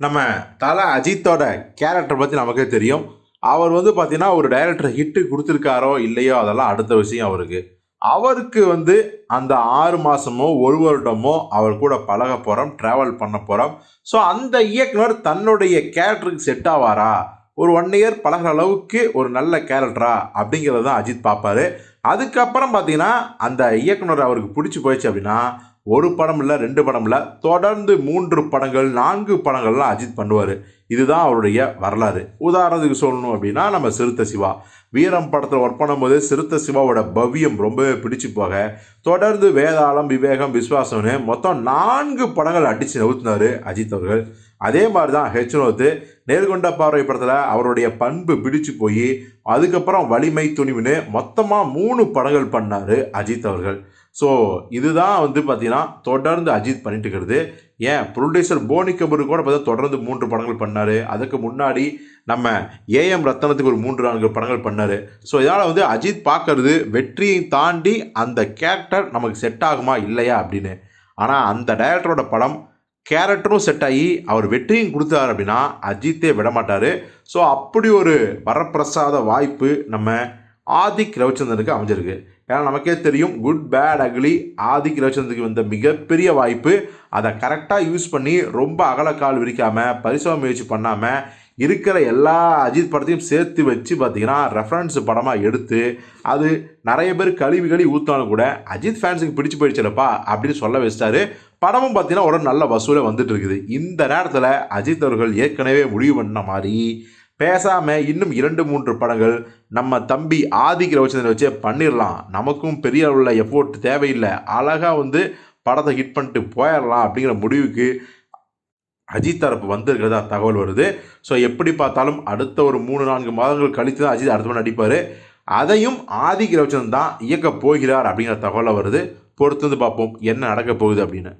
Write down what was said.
நம்ம தல அஜித்தோட கேரக்டர் பற்றி நமக்கே தெரியும். அவர் வந்து பார்த்தீங்கன்னா ஒரு டைரக்டர் ஹிட்டு கொடுத்துருக்காரோ இல்லையோ அதெல்லாம் அடுத்த விஷயம் அவருக்கு. அவருக்கு வந்து அந்த ஆறு மாதமோ ஒரு வருடமோ அவர் கூட பழக போகிறோம் ட்ராவல் பண்ண போகிறோம் ஸோ அந்த இயக்குனர் தன்னுடைய கேரக்டருக்கு செட் ஆவாரா? ஒரு ஒன் இயர் பழகுற அளவுக்கு ஒரு நல்ல கேரக்டரா அப்படிங்கிறத தான் அஜித் பார்ப்பாரு. அதுக்கப்புறம் பார்த்தீங்கன்னா அந்த இயக்குனர் அவருக்கு பிடிச்சி போயிடுச்சு அப்படின்னா ஒரு படம் இல்லை ரெண்டு படம் இல்லை தொடர்ந்து மூன்று படங்கள் நான்கு படங்கள்லாம் அஜித் பண்ணுவார். இதுதான் அவருடைய வரலாறு. உதாரணத்துக்கு சொல்லணும் அப்படின்னா நம்ம சிறுத்தை சிவா. வீரம் படத்தில் ஒர்க் பண்ணும்போது சிறுத்தை சிவாவோட பவ்யம் ரொம்பவே பிடிச்சு போக தொடர்ந்து வேதாளம் விவேகம் விஸ்வாசம்னு மொத்தம் நான்கு படங்கள் அடித்து நவுத்தினார் அஜித் அவர்கள். அதே மாதிரி தான் ஹெச்னோத்து நேர்கொண்ட பார்வை படத்தில் அவருடைய பண்பு பிடிச்சு போய் அதுக்கப்புறம் வலிமை துணிவுன்னு மொத்தமாக மூணு படங்கள் பண்ணார் அஜித் அவர்கள். ஸோ இதுதான் வந்து பார்த்திங்கன்னா தொடர்ந்து அஜித் பண்ணிட்டு இருக்கிறது ஏன்? ப்ரொடியூசர் போனி கபூர் கூட பார்த்தா தொடர்ந்து மூன்று படங்கள் பண்ணார். அதுக்கு முன்னாடி நம்ம ஏஎம் ரத்தனத்துக்கு ஒரு மூன்று நான்கு படங்கள் பண்ணார். ஸோ இதனால் வந்து அஜித் பார்க்கறது வெற்றியை தாண்டி அந்த கேரக்டர் நமக்கு செட் ஆகுமா இல்லையா அப்படின்னு. ஆனால் அந்த டைரக்டரோட படம் கேரக்டரும் செட் ஆகி அவர் வெற்றியும் கொடுத்தாரு அப்படின்னா அஜித்தே விட மாட்டார். ஸோ அப்படி ஒரு வரப்பிரசாத வாய்ப்பு நம்ம ஆதிக் ரவிச்சந்திரனுக்கு அமைஞ்சிருக்கு. ஏன்னா நமக்கே தெரியும் குட் பேட் அக்லி ஆதிக் ரவிச்சந்திரனுக்கு வந்த மிகப்பெரிய வாய்ப்பு. அதை கரெக்டாக யூஸ் பண்ணி ரொம்ப அகலக்கால் விரிக்காமல் பரிசோதனை முயற்சி பண்ணாமல் இருக்கிற எல்லா அஜித் படத்தையும் சேர்த்து வச்சு பார்த்தீங்கன்னா ரெஃபரன்ஸ் படமாக எடுத்து அது நிறைய பேர் கழுவி கழுவி ஊற்றினாலும் கூட அஜித் ஃபேன்ஸுக்கு பிடிச்சி போயிடுச்சிடப்பா அப்படின்னு சொல்ல வச்சிட்டாரு. படமும் பார்த்தீங்கன்னா ஒரு நல்ல வசூலை வந்துட்டு இருக்குது. இந்த நேரத்தில் அஜித் அவர்கள் ஏற்கனவே முடிவு பண்ண மாதிரி பேசாமல் இன்னும் இரண்டு மூன்று படங்கள் நம்ம தம்பி ஆதிக் ரவிச்சந்திரன் வச்சே பண்ணிடலாம் நமக்கும் பெரிய அளவில் எஃபோர்ட் தேவையில்லை. அழகாக வந்து படத்தை ஹிட் பண்ணிட்டு போயிடலாம் அப்படிங்கிற முடிவுக்கு அஜித் தரப்பு வந்திருக்கிறதா தகவல் வருது. ஸோ எப்படி பார்த்தாலும் அடுத்த ஒரு மூணு நான்கு மாதங்கள் கழித்து தான் அஜித் அடுத்த நடிப்பார். அதையும் ஆதிக் ரவிச்சந்திரன் தான் இயக்க போகிறார் அப்படிங்கிற தகவலை வருது. பொறுத்து வந்து பார்ப்போம் என்ன நடக்க போகுது அப்படின்னு.